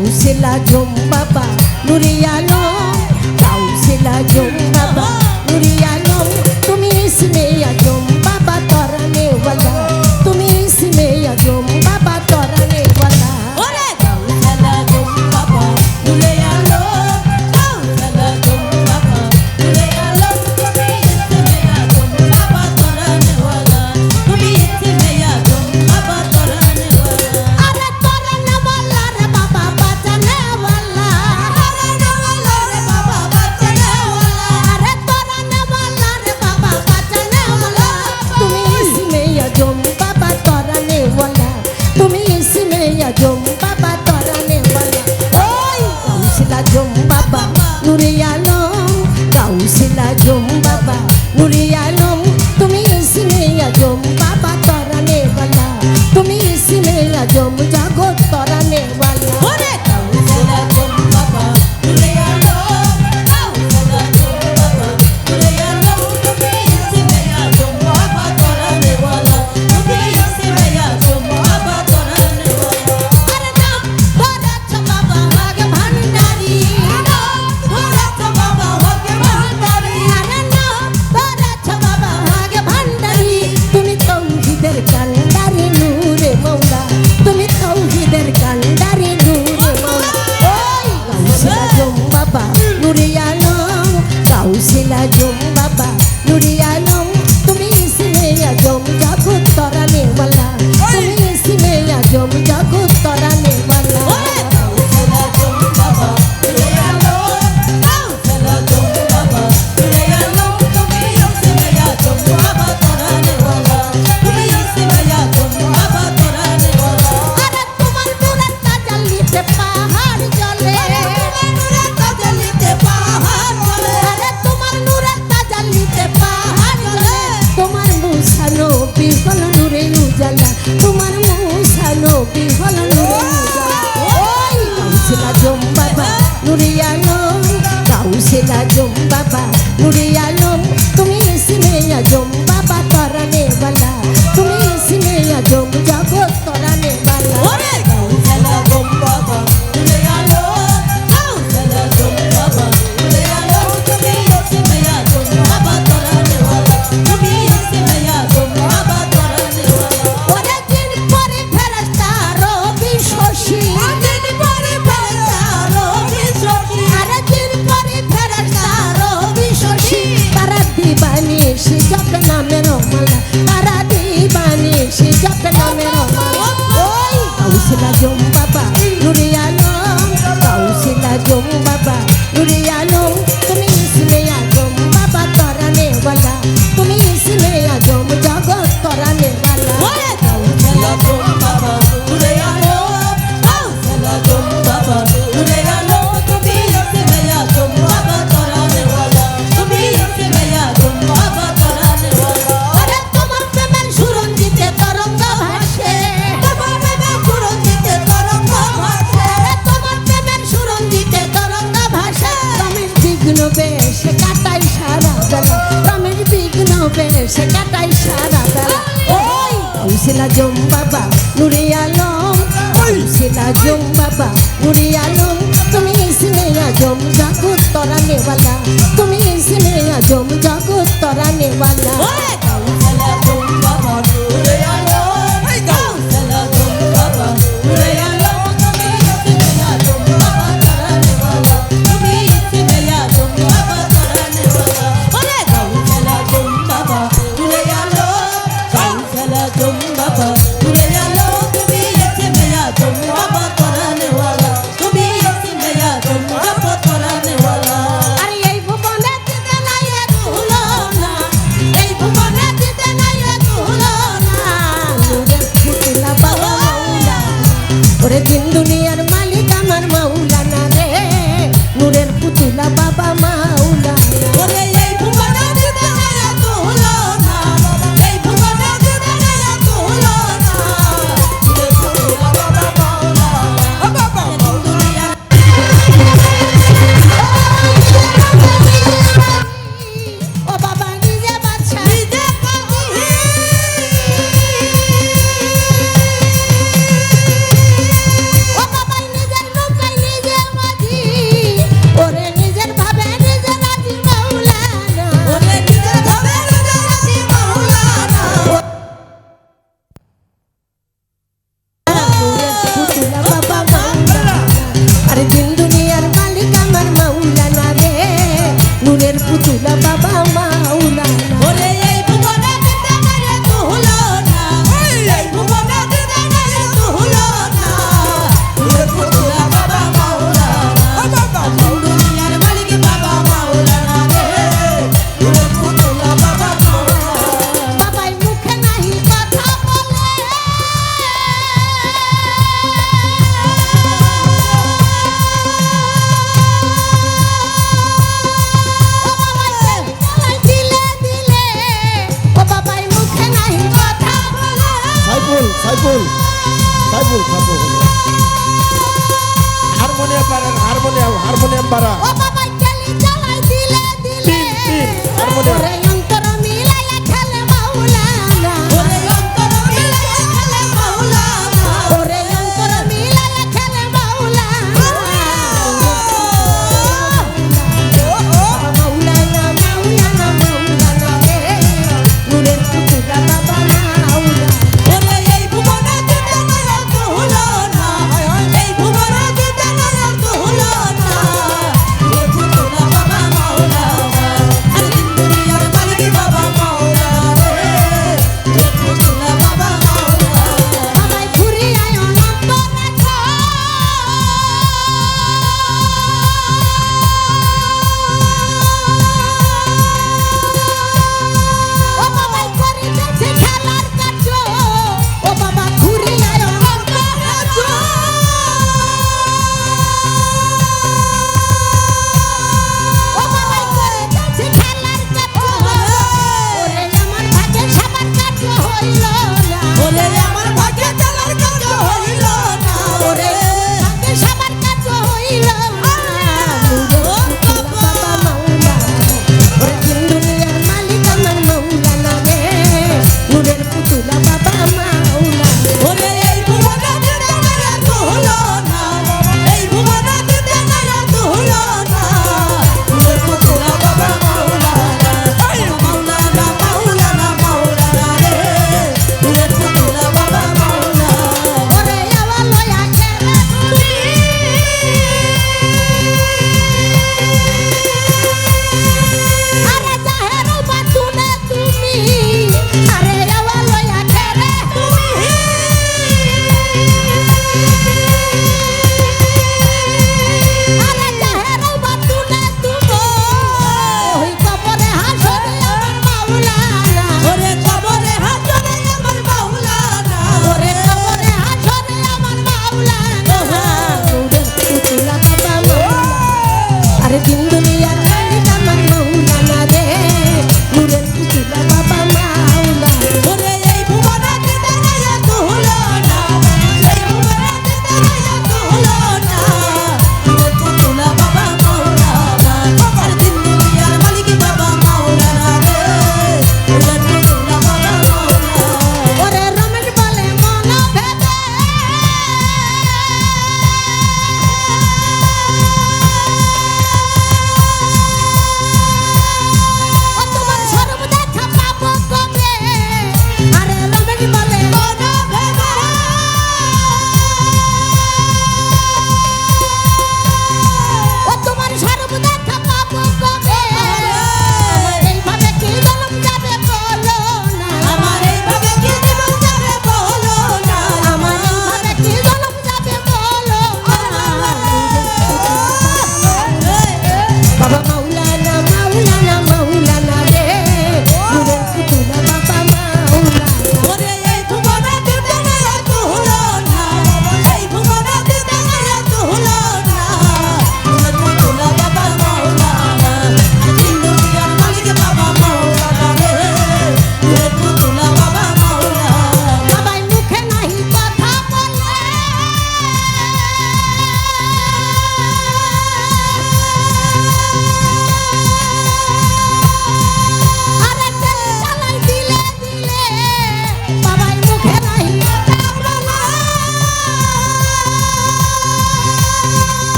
কাউসেলা জম বাবা নুরে আলো ছিল জম বাবা তোরা নেওয়ালা। ওই গাউসিলা জম বাবা নুরে আলম গাউসিলা জম romala para ti bani si jota name romala oi ausila jom baba nuriya lo ausila jom baba nuriya lo বসে কাটাই সারা বেলা। ওই! উসিলা জম বাবা নুরে আলম উসিলা জম বাবা নুরে আলম তুমি সিনেয়া জম জগৎ তরা নেওয়ালা। তুমি সিনেয়া জম জগৎ তরা নেওয়ালা।